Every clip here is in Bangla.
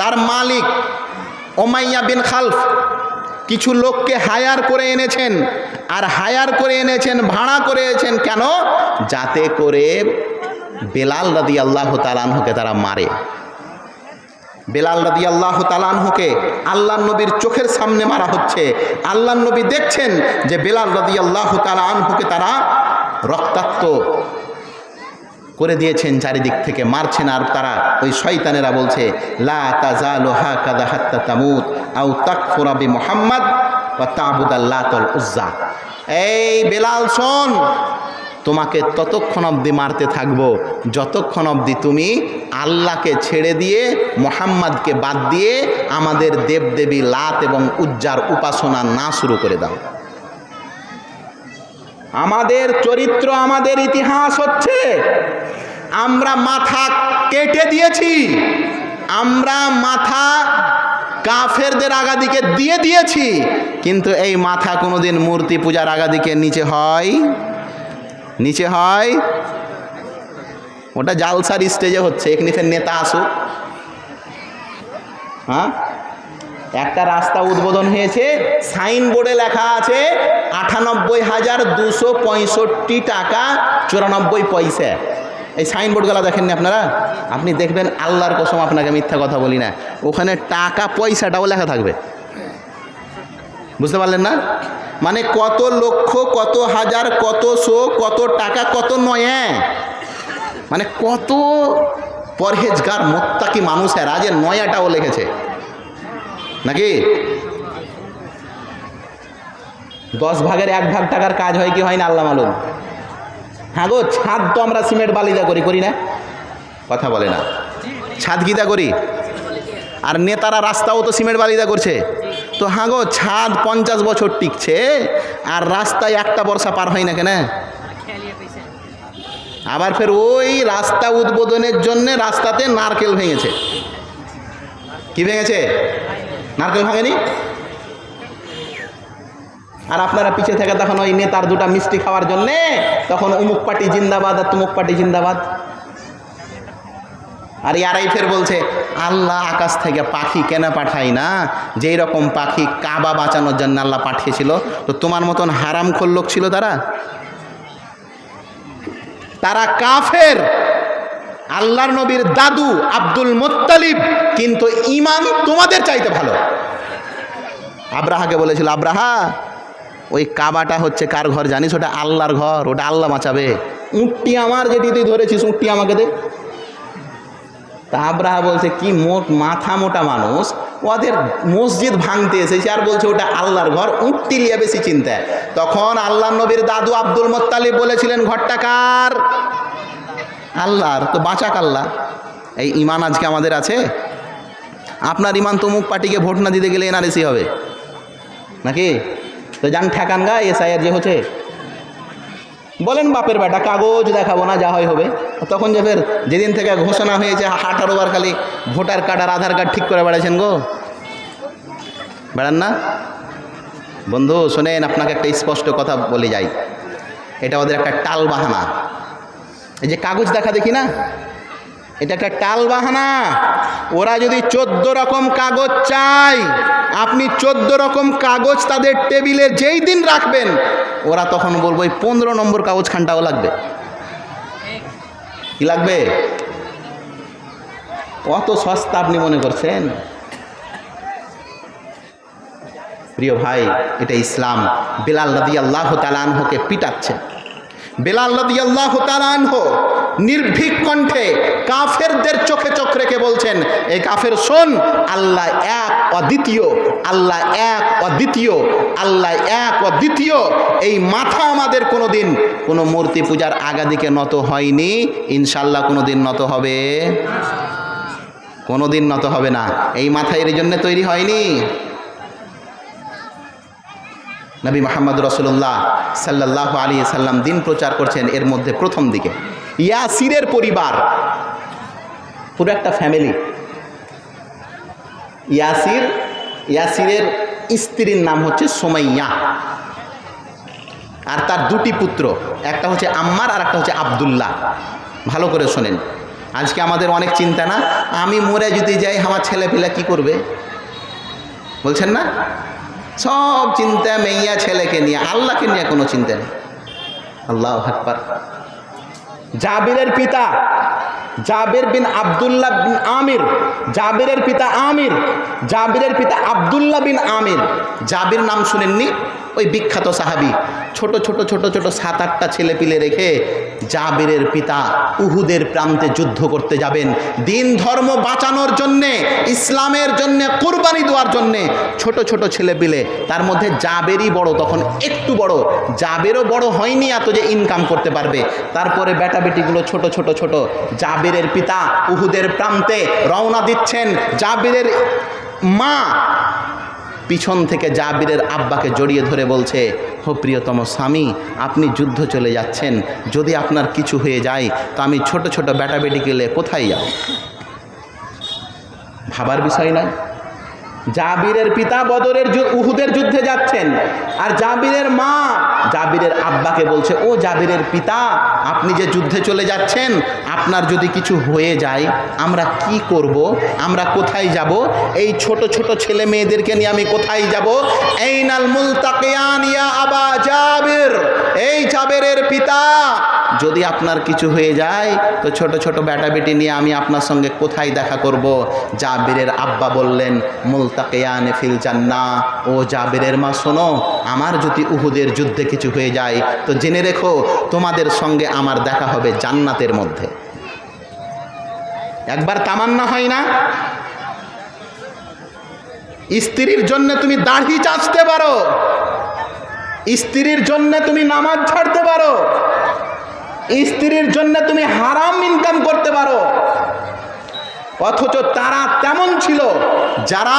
তার মালিক ওমাইয়া বিন খালফ কিছু লোককে হায়ার করে এনেছেন আর হায়ার করে এনেছেন, ভাড়া করে এনেছেন কেন? যাতে করে বেলাল রাদি আল্লাহ তালানহকে তারা মারে। বেলাল রাদি আল্লাহ তালানহকে আল্লাহ নবীর চোখের সামনে মারা হচ্ছে। আল্লাহ নবী দেখছেন যে বেলাল রাদি আল্লাহ তালানহকে তারা রক্তাক্ত করে দিয়েছেন চারিদিক থেকে, মারছেন আর তারা, ওই শয়তানেরা বলছে, লা তামুত, আও তাকফুরা বি মুহাম্মদ উজ্জা। এই বেলাল, শোন, তোমাকে ততক্ষণ অবধি মারতে থাকব, যতক্ষণ অবধি তুমি আল্লাহকে ছেড়ে দিয়ে, মোহাম্মদকে বাদ দিয়ে আমাদের দেবদেবী লাত এবং উজ্জার উপাসনা না শুরু করে দাও। আমাদের চরিত্র, আমাদের ইতিহাস হচ্ছে, আমরা মাথা কেটে দিয়েছি, আমরা মাথা কাফেরদের আগাদিকে দিয়ে দিয়েছি, কিন্তু এই মাথা কোনোদিন মূর্তি পূজার আগাদিকে নিচে হয় নিচে হয়, ওটা জালসার স্টেজে হচ্ছে, এখানে ফের নেতা আসুক হ্যাঁ? একটা রাস্তা উদ্বোধন হয়েছে, সাইনবোর্ডে লেখা আছে, আটানব্বই হাজার দুশো পঁয়ষট্টি টাকা, চুরানব্বই পয়সা। এই সাইনবোর্ডগুলো দেখেননি আপনারা? আপনি দেখবেন আল্লাহর কসম আপনাকে মিথ্যা কথা বলি না। ওখানে টাকা পয়সাটাও লেখা থাকবে। বুঝতে পারলেন না? মানে কত লক্ষ, কত হাজার, কত শো, কত টাকা, কত নয়। মানে কত পরহেজগার, মোত্তাকি আজ এ নয়াটাও লিখেছে। নাকি? দশ ভাগের এক ভাগ টাকার কাজ হয় কি হয় না, আল্লাহ মালুম? হ্যাঁ গো, ছাদ তো আমরা সিমেন্ট বালিদা করি করি না? কথা বলে না। ছাদ গিদা করি? আর নেতারা রাস্তাও তো সিমেন্ট বালিদা করছে। তো হ্যাঁ গো, ছাদ পঞ্চাশ বছর টিকছে, আর রাস্তায় একটা বর্ষা পার হয় না কেন? আবার ফের ওই রাস্তা উদ্বোধনের জন্য রাস্তাতে নারকেল ভেঙেছে। কি ভেঙেছে? নারকেল ভাঙেনি? আর আপনারা পিছিয়ে থেকে তখন ওই নেতার দুটা মিষ্টি খাওয়ার জন্যে, তখন অমুক পার্টি জিন্দাবাদ আর তুমুক পার্টি জিন্দাবাদ। আর ইয়ারাই ফের বলছে, আল্লাহ আকাশ থেকে পাখি কেন পাঠাই না? যেই রকম পাখি কাবা বাঁচানোর জন্য আল্লাহ পাঠিয়েছিল, তো তোমার মতন হারাম খোল লোক ছিল তারা? তারা কাফের! আল্লাহর নবীর দাদু আব্দুল মোত্তালিব, কিন্তু ইমান তোমাদের চাইতে ভালো। আব্রাহাকে বলেছিল, আব্রাহা, ওই কাবাটা হচ্ছে কার ঘর জানিস? ওটা আল্লাহর ঘর, ওটা আল্লাহ বাঁচাবে। উঁটটি আমার যেটি, তুই ধরেছিস উঁটটি আমাকে দে। তা আব্রাহা বলছে, কি মোট, মাথা মোটা মানুষ, ওদের মসজিদ ভাঙতে এসেছে আর বলছে ওটা আল্লাহর ঘর, উঁটটি লিয়ে বেশি চিন্তা তখন আল্লাহ নবীর দাদু আব্দুল মোত্তালিব বলেছিলেন, ঘরটা কার? আল্লাহর তো বাঁচাক আল্লাহ। এই ইমান আজকে আমাদের আছে? আপনার ইমান তমুক পার্টিকে ভোট না দিতে গেলে এনআরএসি হবে। নাকি? তো যান ঠেকান গা, এসআইআর যে হচ্ছে। বলেন বাপের বেটা, কাগজ দেখাবো না, যা হয় হবে। তখন যে ফের যেদিন থেকে ঘোষণা হয়েছে হাটার ওভার খালি ভোটার কার্ড আর আধার কার্ড ঠিক করে বেড়াচ্ছেন গো। বেড়ান না। বন্ধু, শোনেন, আপনাকে একটা স্পষ্ট কথা বলে যাই। এটা ওদের একটা টাল বাহানা। এই যে কাগজ দেখা দেখি না? এটা একটা টাল বাহানা। ওরা যদি চোদ্দ রকম কাগজ চায়, আপনি চোদ্দ রকম কাগজ তাদের টেবিলে যেই দিন রাখবেন, ওরা তখন বলব ওই পনেরো নম্বর কাগজ খানটাও লাগবে। কি লাগবে? অত সস্তা আপনি মনে করছেন? প্রিয় ভাই, এটা ইসলাম। বেলাল রাদি আল্লাহ তালানহকে পিটাচ্ছে বেলাল রাদি আল্লাহ তালানহ নির্ভীক কণ্ঠে কাফেরদের চোখে চোখ রেখে বলছেন এই কাফের, শোন, আল্লাহ এক অদ্বিতীয় আল্লাহ এক অদ্বিতীয় আল্লাহ এক অদ্বিতীয় এই মাথা আমাদের কোনো দিন কোনো মূর্তি পূজার আগাদিকে নত হয়নি ইনশাল্লাহ কোনো দিন নত হবে। কোনো দিন নত হবে না। এই মাথা এর জন্য তৈরি হয়নি। নবী মাহমদ রসুল্লাহ সাল্লাহ আলী সাল্লাম দিন প্রচার করছেন এর মধ্যে প্রথম দিকে। ইয়াসিরের পরিবার, পুরো একটা ফ্যামিলি ইয়াসির, ইয়াসিরের স্ত্রীর নাম হচ্ছে সোমাইয়া। আর তার দুটি পুত্র, একটা হচ্ছে আম্মার আর একটা হচ্ছে আবদুল্লাহ। ভালো করে শোনেন। আজকে আমাদের অনেক চিন্তা না, আমি মরে যদি যাই, আমার ছেলেপিলা কি করবে? বলছেন না? সব চিন্তা মেইয়া ছেলেকে নিয়ে, আল্লাহকে নিয়ে কোনো চিন্তা নেই। আল্লাহ আকবার। জাবিরের পিতা, জাবির বিন আবদুল্লাহ বিন আমির, জাবিরের পিতা আমির, জাবিরের পিতা আবদুল্লাহ বিন আমির। জাবির নাম শুনেননি? ওই বিখ্যাত সাহাবি, ছোট ছোট ছোট ছোট সাত, আটটা ছেলে পিলে রেখে জাবিরের পিতা উহুদের প্রান্তে যুদ্ধ করতে যাবেন। দিন ধর্ম বাঁচানোর জন্যে, ইসলামের জন্যে, কোরবানি দেওয়ার জন্যে ছোট ছোট ছেলে পিলে, তার মধ্যে জাবেরই বড়, তখন একটু বড়। জাবেরও বড় হয়নি এত যে ইনকাম করতে পারবে। তারপরে বেটা বেটিগুলো ছোট ছোট ছোট জাবেরের পিতা উহুদের প্রান্তে রওনা দিচ্ছেন। জাবিরের মা পিছন থেকে জাবিরের আব্বাকে জড়িয়ে ধরে বলছে হো প্রিয়তম স্বামী, আপনি যুদ্ধ চলে যাচ্ছেন। যদি আপনার কিছু হয়ে যায়, তো আমি ছোট ছোট বেটা বেটি গেলে কোথায় যাব? ভাবার বিষয় নয়। জাবিরের পিতা বদরের উহুদের যুদ্ধে যাচ্ছেন। আর জাবিরের মা, জাবিরের আব্বাকে বলছে, ও জাবিরের পিতা, আপনি যে যুদ্ধে চলে যাচ্ছেন, আপনার যদি কিছু হয়ে যায়, আমরা কি করব? আমরা কোথায় যাব? এই ছোট ছোট ছেলে মেয়েদেরকে নিয়ে আমি কোথায় যাব? এই নাল মুলতাকিয়ান ইয়া আবা জাবির। এই জাবেরের পিতা, যদি আপনার কিছু হয়ে যায়, তো ছোট ছোট বেটা বেটি নিয়ে আমি আপনার সঙ্গে কোথায় দেখা করব? জাবিরের আব্বা বললেন, মুলতাকেয়ানে ফিল জান্না ও জাবিরের মা, শোনো, আমার যদি উহুদের যুদ্ধে কিছু হয়ে যায়, তো জেনে রেখো, তোমাদের সঙ্গে আমার দেখা হবে জান্নাতের মধ্যে। একবার তামান্না হয় না? স্ত্রীর জন্য তুমি দাড়ি চাচতে পারো। স্ত্রীর জন্য তুমি নামাজ ছাড়তে পারো। স্ত্রীর জন্য তুমি হারাম ইনকাম করতে পারো। অথচ তারা তেমন ছিল, যারা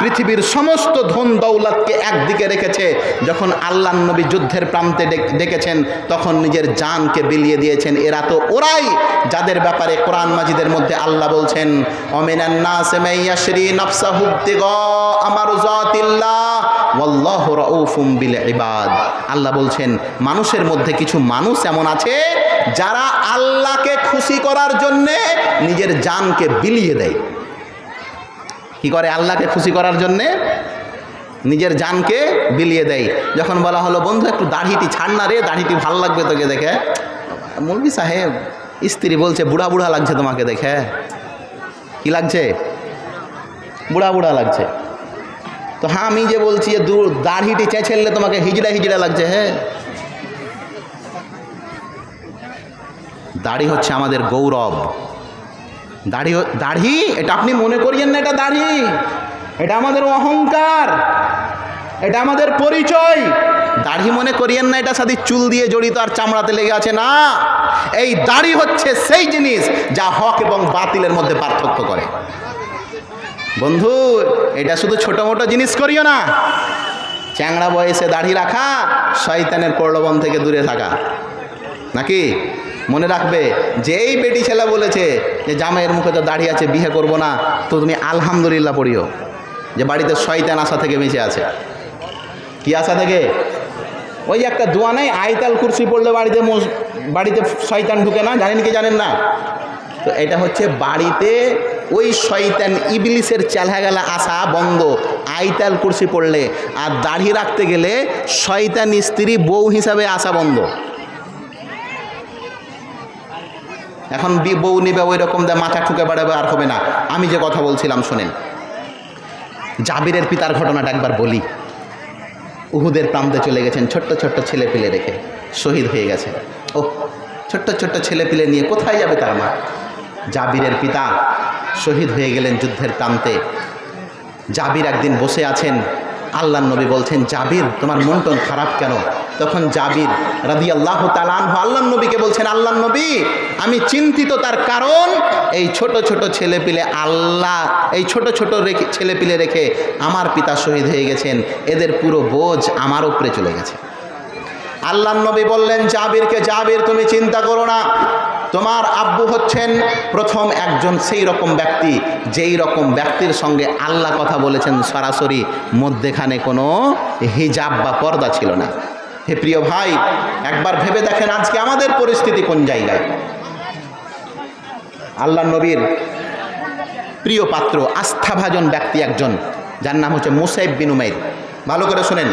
পৃথিবীর সমস্ত ধন দৌলতকে একদিকে রেখেছে। যখন আল্লাহ নবী যুদ্ধের প্রান্তে ডেকেছেন, তখন নিজের জানকে বিলিয়ে দিয়েছেন। এরা তো ওরাই যাদের ব্যাপারে কোরআন মাজিদের মধ্যে আল্লাহ বলছেন অমিনান্না সেমাইয়াশরি নফসাহুদ্দিগ আমার জাতিল্লাহ। ওয়াল্লাহু রাউফুম বিল ইবাদ। আল্লাহ বলছেন, মানুষের মধ্যে কিছু মানুষ এমন আছে যারা আল্লাহকে খুশি করার জন্যে নিজের জানকে বিলিয়ে দেয়। কি করে আল্লাহকে খুশি করার জন্যে? নিজের জানকে বিলিয়ে দেয়। যখন বলা হলো, বন্ধু, একটু দাড়িটি ছাড় না রে, দাড়িটি ভালো লাগবে তোকে দেখে। মৌলবি সাহেব, স্ত্রী বলছে, বুড়া বুড়া লাগছে তোমাকে দেখে। কি লাগছে? বুড়া বুড়া লাগছে। তো হ্যাঁ আমি যে বলছি যে দূর দাড়িটি চেঁচেললে তোমাকে হিজড়া হিজড়া লাগছে হ্যাঁ। দাড়ি হচ্ছে আমাদের গৌরব। দাড়ি দাড়ি? এটা আপনি মনে করিয়েন না এটা দাড়ি। এটা আমাদের অহংকার। এটা আমাদের পরিচয়। দাড়ি মনে করিয়েন না এটা, সাথে চুল দিয়ে জড়িত আর চামড়াতে লেগে আছে, না। এই দাড়ি হচ্ছে সেই জিনিস যা হক এবং বাতিলের মধ্যে পার্থক্য করে। বন্ধু, এটা শুধু ছোটো মোটো জিনিস করিও না। চ্যাংড়া বয়সে দাড়ি রাখা, শয়তানের প্রলোভন থেকে দূরে থাকা। নাকি? মনে রাখবে, যেই বেটি ছেলে বলেছে যে জামাইয়ের মুখে তো দাড়ি আছে, বিয়ে করব না, তো তুমি আলহামদুলিল্লাহ পড়িও। যে বাড়িতে শয়তান আশা থেকে বেঁচে আছে। কি আশা থেকে? ওই যে একটা দোয়া নেই, আয়তাল কুরসি পড়লে বাড়িতে বাড়িতে শয়তান ঢুকে না? জানেন কি জানেন না? তো এটা হচ্ছে বাড়িতে ওই শয়তান ইবলিসের চেলা গেলা আসা বন্ধ। আইতাল কুরসি পড়লে আর দাড়ি রাখতে গেলে শয়তান স্ত্রী বউ হিসাবে আসা বন্ধ। এখন বউ নিবে ওই রকম দিয়ে মাথা ঠুকে বাড়াবে আর হবে না। আমি যে কথা বলছিলাম শোনেন। জাবিরের পিতার ঘটনাটা একবার বলি। উহুদের প্রান্তে চলে গেছেন ছোট্ট ছোট্ট ছেলে পিলে রেখে। শহীদ হয়ে গেছে। ও ছোট্ট ছোট্ট ছেলে পিলে নিয়ে কোথায় যাবে তার মা? জাবিরের পিতা শহীদ হয়ে গেলেন যুদ্ধের প্রান্তে। জাবির একদিন বসে আছেন। আল্লাহ নবী বলছেন, জাবির, তোমার মন টন খারাপ কেন? তখন জাবির রাদি আল্লাহ তালানহ আল্লাহ নবীকে বলছেন আল্লাহ নবী, আমি চিন্তিত তার কারণ, এই ছোট ছোট ছেলে পিলে আল্লাহ, এই ছোট ছোট রেখে ছেলে পিলে রেখে আমার পিতা শহীদ হয়ে গেছেন। এদের পুরো বোঝ আমার উপরে চলে গেছে। আল্লাহ নবী বললেন, জাবিরকে, জাবির, তুমি চিন্তা করো না। তোমার আব্বু হচ্ছেন প্রথম একজন সেই রকম ব্যক্তি যেই রকম ব্যক্তির সঙ্গে আল্লাহ কথা বলেছেন, সরাসরি মধ্যেখানে কোনো হিজাব বা পর্দা ছিল না। হে প্রিয় ভাই, একবার ভেবে দেখেন আজকে আমাদের পরিস্থিতি কোন জায়গায়। আল্লাহ নবীর প্রিয় পাত্র, আস্থাভাজন ব্যক্তি একজন, যার নাম হচ্ছে মুসাইব বিন উমাইর। ভালো করে শোনেন,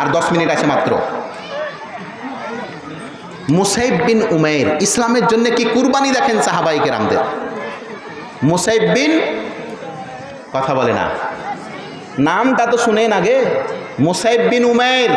আর দশ মিনিট আছে মাত্র। মুসাইব বিন উমের ইসলামের জন্য কি কুরবানি দেখেন সাহাবাইকে রামদের মুসাইব বিন, কথা বলে না। নামটা তো শুনেন আগে। মুসাইব বিন উমাইর।